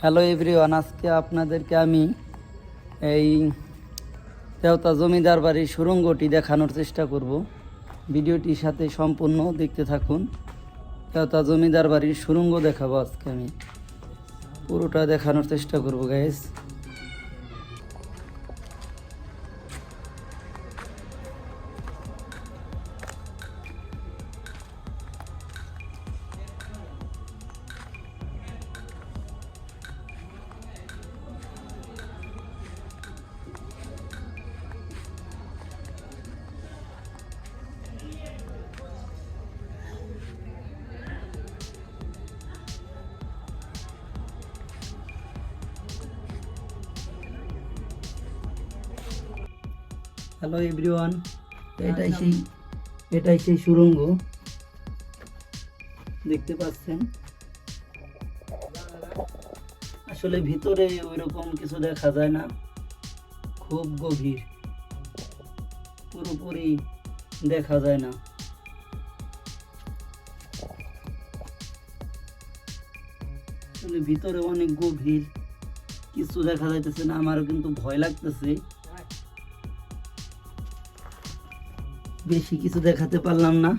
Hello everyone আজকে আপনাদেরকে আমি এই দেওতা জমিদার বাড়ির সুরঙ্গটি দেখানোর চেষ্টা করব। ভিডিওটির সাথে সম্পূর্ণ দেখতে থাকুন। দেওতা জমিদার বাড়ির সুরঙ্গ দেখাবো আজকে আমি। পুরোটা দেখানোর চেষ্টা করব গাইস হ্যালো এভরিওয়ান এটাই সেই এটাই সেই সুরঙ্গ। দেখতে পাচ্ছেন? আসলে ভিতরে ওইরকম কিছু দেখা যায় না। খুব গভীর। পুরোপুরি দেখা যায় না। আসলে ভিতরে অনেক গভীর। কিছু দেখা যাইতেছে না আমারও কিন্তু ভয় লাগতেছে। বেশি কিছু দেখাতে পারলাম না।